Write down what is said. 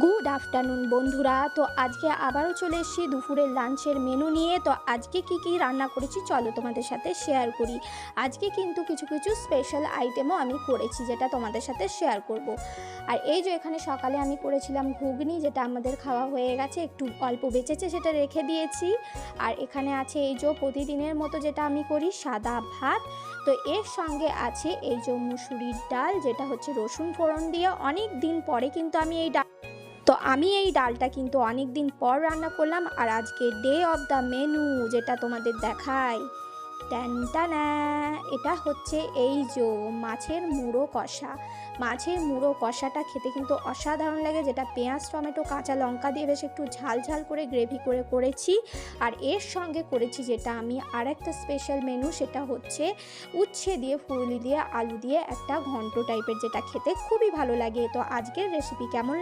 Good afternoon বন্ধুরা। তো আজকে আবারও চলে এসেছি দুপুরের লাঞ্চের মেনু নিয়ে। তো আজকে কি কি রান্না করেছি চলো তোমাদের সাথে শেয়ার করি। আজকে কিন্তু কিছু কিছু স্পেশাল আইটেমও আমি করেছি, যেটা তোমাদের সাথে শেয়ার করব। আর এই যে এখানে সকালে আমি করেছিলাম ঘুগনি, যেটা আমাদের খাওয়া হয়ে গেছে, একটু অল্প বেঁচেছে সেটা রেখে দিয়েছি। আর এখানে আছে এই যে প্রতিদিনের মতো যেটা আমি করি, সাদা ভাত। তো এর সঙ্গে আছে এই যে মুসুরির ডাল, যেটা হচ্ছে রসুন ফোড়ন দিয়ে। অনেক দিন পরে কিন্তু আমি এই ডাল তো আমি এই ডালটা কিন্তু অনেক দিন পর রান্না করলাম আর আজকে ডে অফ দ্য মেনু যেটা তোমাদের দেখাই। ট্যান্টানা এটা হচ্ছে এই যে মাছের মুড়ো কষা। মাছের মুড়ো কষাটা খেতে কিন্তু অসাধারণ লাগে, যেটা পেঁয়াজ, টমেটো, কাঁচা লঙ্কা দিয়ে বেশ একটু ঝাল ঝাল করে গ্রেভি করে করেছি। আর এর সঙ্গে করেছি যেটা আমি আর একটা স্পেশাল মেনু সেটা হচ্ছে উচ্ছে দিয়ে, ফুরুলি দিয়ে, আলু দিয়ে একটা ঘন্ট টাইপের যেটা খেতে খুবই ভালো লাগে। তো আজকের রেসিপি কেমন